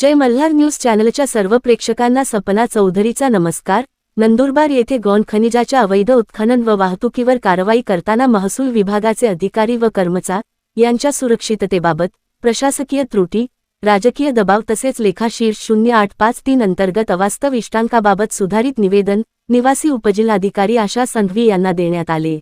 जय Malhar news चॅनलच्या सर्व प्रेक्षकांना सपना चौधरीचा नमस्कार. नंदुरबार येथे गौण खनिजाच्या अवैध उत्खनन व वाहतुकीवर कारवाई करताना महसूल विभागाचे अधिकारी व कर्मचार यांच्या सुरक्षिततेबाबत प्रशासकीय त्रुटी राजकीय दबाव तसेच लेखाशीर्ष शून्य आठ पाच तीन अंतर्गत अवास्तव इष्टांकाबाबत सुधारित निवेदन निवासी उपजिल्हाधिकारी आशा संघवी यांना देण्यात आले.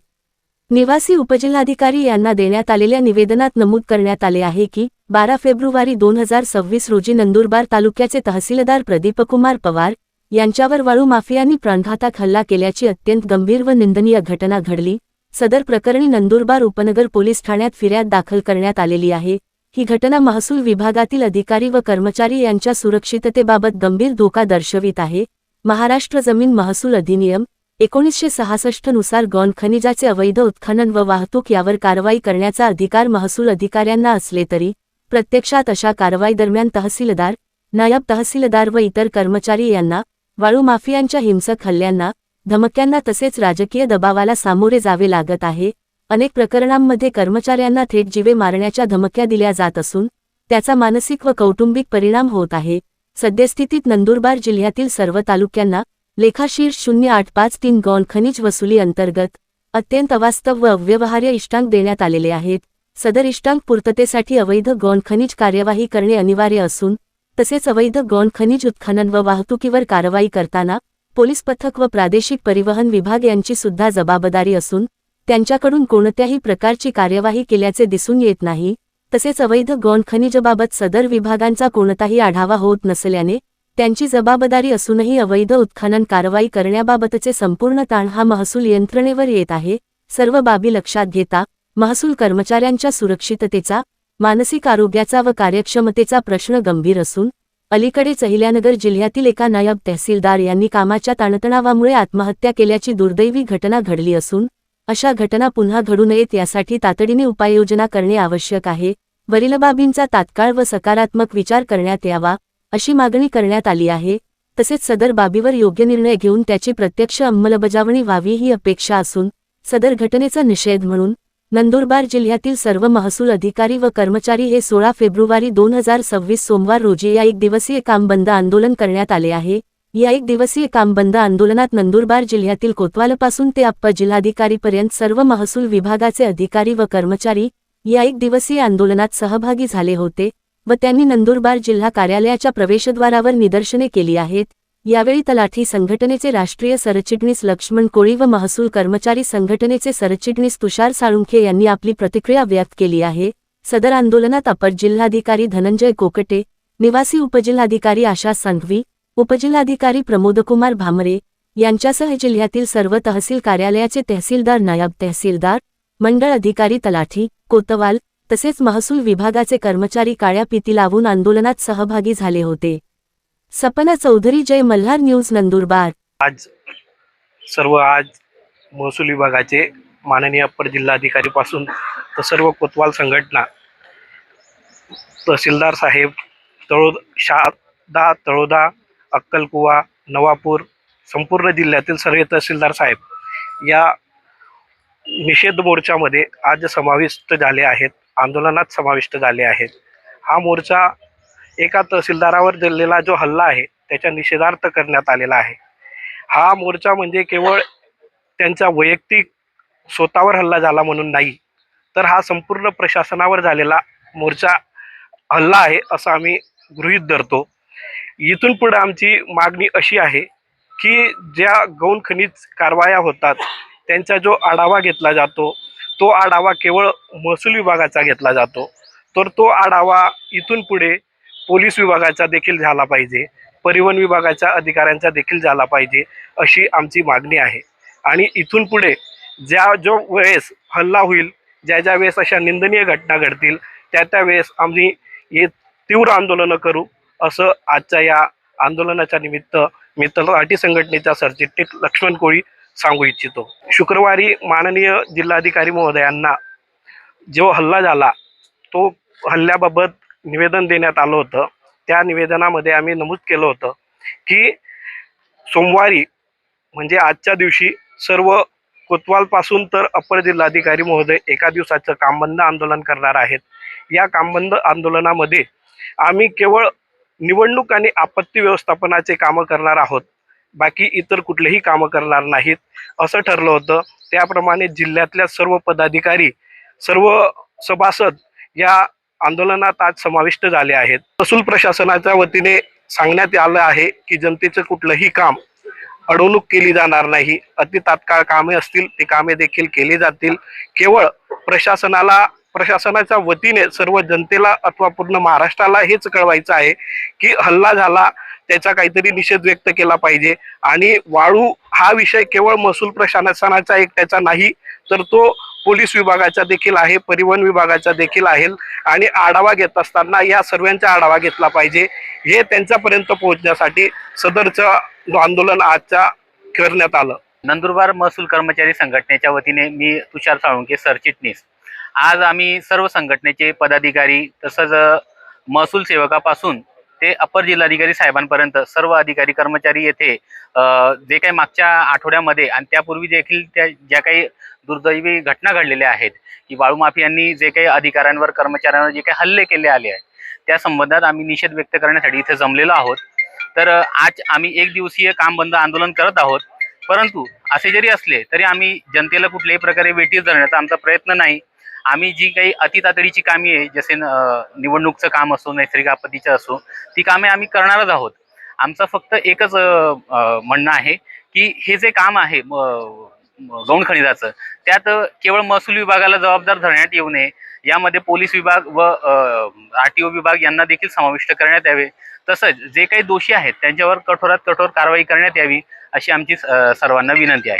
निवासी उपजिल्हाधिकारी यांना देण्यात आलेल्या निवेदनात नमूद करण्यात आले आहे की बारा फेब्रुवारी दोन हजार सव्वीस रोजी नंदुरबार तालुक्याचे तहसीलदार प्रदीपकुमार पवार यांच्यावर वाळू माफियांनी प्राणघातक हल्ला केल्याची अत्यंत गंभीर व निंदनीय घटना घडली. सदर प्रकरणी नंदुरबार उपनगर पोलीस ठाण्यात फिर्याद दाखल करण्यात आलेली आहे. ही घटना महसूल विभागातील अधिकारी व कर्मचारी यांच्या सुरक्षिततेबाबत गंभीर धोका दर्शवित आहे. महाराष्ट्र जमीन महसूल अधिनियम एकोणीसशे सहासष्टनुसार गॉन खनिजाचे अवैध उत्खनन व वाहतूक यावर कारवाई करण्याचा अधिकार महसूल अधिकाऱ्यांना असले तरी प्रत्यक्षात अशा कारवाईदरम्यान तहसीलदार नायब तहसीलदार व इतर कर्मचारी यांना वाळू माफियांच्या हिंसक हल्ल्यांना धमक्यांना तसेच राजकीय दबावाला सामोरे जावे लागत आहे अनेक प्रकरणांमध्ये कर्मचाऱ्यांना थेट जीवे मारण्याच्या धमक्या दिल्या जात असून त्याचा मानसिक व कौटुंबिक परिणाम होत आहे. सद्यस्थितीत नंदुरबार जिल्ह्यातील सर्व तालुक्यांना लेखाशीर्ष शून्य आठ पाच तीन गॉन खनिज वसुली अंतर्गत अत्यंत अवास्तव व अव्यवहार्य इष्टांक देण्यात आलेले आहेत. सदर इष्टांक पूर्ततेसाठी अवैध गौण खनिज कार्यवाही करणे अनिवार्य असून तसेच अवैध गौण खनिज उत्खनन व वाहतुकीवर कारवाई करताना पोलीस पथक व प्रादेशिक परिवहन विभाग यांची सुद्धा जबाबदारी असून त्यांच्याकडून कोणत्याही प्रकारची कार्यवाही केल्याचे दिसून येत नाही. तसेच अवैध गौण खनिजबाबत सदर विभागांचा कोणताही आढावा होत नसल्याने त्यांची जबाबदारी असूनही अवैध उत्खनन कारवाई करण्याबाबतचे संपूर्ण ताण हा महसूल यंत्रणेवर येत आहे. सर्व बाबी लक्षात घेता महसूल कर्मचाऱ्यांच्या सुरक्षिततेचा मानसिक आरोग्याचा व कार्यक्षमतेचा प्रश्न गंभीर असून अलीकडे चहिल्यानगर जिल्ह्यातील एका नायब तहसीलदार यांनी कामाच्या ताणतणावामुळे आत्महत्या केल्याची दुर्दैवी घटना घडली असून अशा घटना पुन्हा घडू नयेत यासाठी तातडीने उपाययोजना करणे आवश्यक आहे. वरील बाबींचा तात्काळ व सकारात्मक विचार करण्यात यावा. अशी मागणी करण्यात आली आहे. तसेच सदर बाबीवर योग्य निर्णय घेऊन त्याची प्रत्यक्ष अंमलबजावणी व्हावी ही अपेक्षा असून सदर घटनेचा निषेध म्हणून नंदुरबार जिल्ह्यातील सर्व महसूल अधिकारी व कर्मचारी हे सोळा फेब्रुवारी दोन हजार सव्वीस सोमवार रोजी या एक दिवसीय काम बंद आंदोलन करण्यात आले आहे. या एक दिवसीय काम बंद आंदोलनात नंदुरबार जिल्ह्यातील कोतवालपासून ते अप्पा जिल्हाधिकारीपर्यंत सर्व महसूल विभागाचे अधिकारी व कर्मचारी या एक दिवसीय आंदोलनात सहभागी झाले होते. व त्यांनी नंदुरबार जिल्हा कार्यालयाच्या प्रवेशद्वारावर निदर्शने केली आहेत. यावेळी तलाठी संघटनेचे राष्ट्रीय सरचिटणीस लक्ष्मण कोळी व महसूल कर्मचारी संघटनेचे सरचिटणीस तुषार साळुंखे यांनी आपली प्रतिक्रिया व्यक्त केली आहे. सदर आंदोलनात अपर जिल्हाधिकारी धनंजय कोकटे निवासी उपजिल्हाधिकारी आशा संघवी उपजिल्हाधिकारी प्रमोदकुमार भामरे यांच्यासह जिल्ह्यातील सर्व तहसील कार्यालयाचे तहसीलदार नायब तहसीलदार मंडळ अधिकारी तलाठी कोतवाल तसेच महसूल विभागाचे कर्मचारी काळ्या पिती लावून आंदोलनात सहभागी झाले होते. सपना चौधरी जय मल्हार न्यूज नंदुरबार. आज सर्व आज महसूल विभागाचे माननीय अप्पर जिल्हाधिकारीपासून तर सर्व कोतवाल संघटना तहसीलदार साहेब तळो शारदा तळोदा अक्कलकुवा नवापूर संपूर्ण जिल्ह्यातील सर्व तहसीलदार साहेब या निषेध मोर्चामध्ये आज समाविष्ट झाले आहेत. आंदोलनात समाविष्ट झाले आहेत. हा मोर्चा एका तहसीलदारावर दिलेला जो हल्ला आहे त्याच्या निषेधार्थ करण्यात आलेला आहे. हा मोर्चा म्हणजे केवळ त्यांचा वैयक्तिक स्वतःवर हल्ला झाला म्हणून नाही तर हा संपूर्ण प्रशासनावर झालेला मोर्चा हल्ला आहे असं आम्ही गृहीत धरतो. इथून पुढे आमची मागणी अशी आहे की ज्या गौण खनिज कारवाया होतात त्यांचा जो आढावा घेतला जातो तो आढावा केवळ महसूल विभागाचा घेतला जातो. तर तो आढावा इथून पुढे पोलीस विभागाचा देखील झाला पाहिजे. परिवहन विभागाच्या अधिकाऱ्यांचा देखील झाला पाहिजे अशी आमची मागणी आहे. आणि इथून पुढे ज्या जो वेळेस हल्ला होईल ज्या ज्या वेळेस अशा निंदनीय घटना घडतील त्या त्या वेळेस आम्ही हे तीव्र आंदोलनं करू असं आजच्या या आंदोलनाच्या निमित्त मी तलाठी संघटनेचा सरचिटणीस लक्ष्मण कोळी सांगू इच्छितो. शुक्रवारी माननीय जिल्हाधिकारी महोदयांना जो हल्ला झाला तो हल्ल्याबाबत निवेदन देण्यात आलं होतं. त्या निवेदनामध्ये आम्ही नमूद केलं होतं की सोमवारी म्हणजे आजच्या दिवशी सर्व कोतवालपासून तर अपर जिल्हाधिकारी महोदय एका दिवसाचं कामबंद आंदोलन करणार आहेत. या कामबंद आंदोलनामध्ये आम्ही केवळ निवडणूक आणि आपत्ती व्यवस्थापनाचे कामं करणार आहोत. बाकी इतर कुठलेही कामं करणार नाहीत असं ठरलं होतं. त्याप्रमाणे जिल्ह्यातल्या सर्व पदाधिकारी सर्व सभासद या आंदोलनात आज समाविष्ट झाले आहेत. महसूल प्रशासनाच्या वतीने सांगण्यात आलं आहे की जनतेचं कुठलंही काम अडवणूक केली जाणार नाही. अति तात्काळ कामे असतील ते कामे देखील केली जातील. केवळ प्रशासनाला प्रशासनाच्या वतीने सर्व जनतेला अथवा पूर्ण महाराष्ट्राला हेच कळवायचं आहे की हल्ला झाला त्याचा काहीतरी निषेध व्यक्त केला पाहिजे. आणि वाळू हा विषय केवळ महसूल प्रशासनाचा एकट्याचा नाही तर तो पोलीस विभागाचा देखील आहे परिवहन विभागाचा देखील आहे. आणि आढावा घेत असताना या सर्वांचा आढावा घेतला पाहिजे. हे त्यांच्यापर्यंत पोहोचण्यासाठी सदरचं आंदोलन आजच्या करण्यात आलं. नंदुरबार महसूल कर्मचारी संघटनेच्या वतीने मी तुषार साळुंके सरचिटणीस आज आम्ही सर्व संघटनेचे पदाधिकारी तसंच महसूल सेवकापासून ते अपर जिल्हाधिकारी साहेबांपर्यंत सर्व अधिकारी कर्मचारी येथे जे काही मागच्या आठवड्यामध्ये आणि त्यापूर्वी देखील त्या ज्या काही दुर्दैवी घटना घडलेल्या आहेत की वाळू माफियांनी जे काही अधिकाऱ्यांवर कर्मचाऱ्यांवर जे काही हल्ले केले आले आहेत त्या संबंधात आम्ही निषेध व्यक्त करण्यासाठी इथे जमलेलो आहोत. तर आज आम्ही एक दिवसीय काम बंद आंदोलन करत आहोत परंतु असे जरी असले तरी आम्ही जनतेला कुठल्याही प्रकारे वेटीस धरण्याचा आमचा प्रयत्न नाही. आम्ही जी काही अतितातडीची कामे आहे जसे निवडणूकचं काम असो नैसर्गिक आपत्तीचं असो ती कामे आम्ही करणारच आहोत. आमचं फक्त एकच म्हणणं आहे की हे जे काम आहे गौण खनिजाचं त्यात केवळ महसूल विभागाला जबाबदार धरण्यात येऊ नये. यामध्ये पोलीस विभाग व आर टी ओ विभाग यांना देखील समाविष्ट करण्यात यावे. तसंच जे काही दोषी आहेत त्यांच्यावर कठोरात कठोर कारवाई करण्यात यावी अशी आमची सर्वांना विनंती आहे.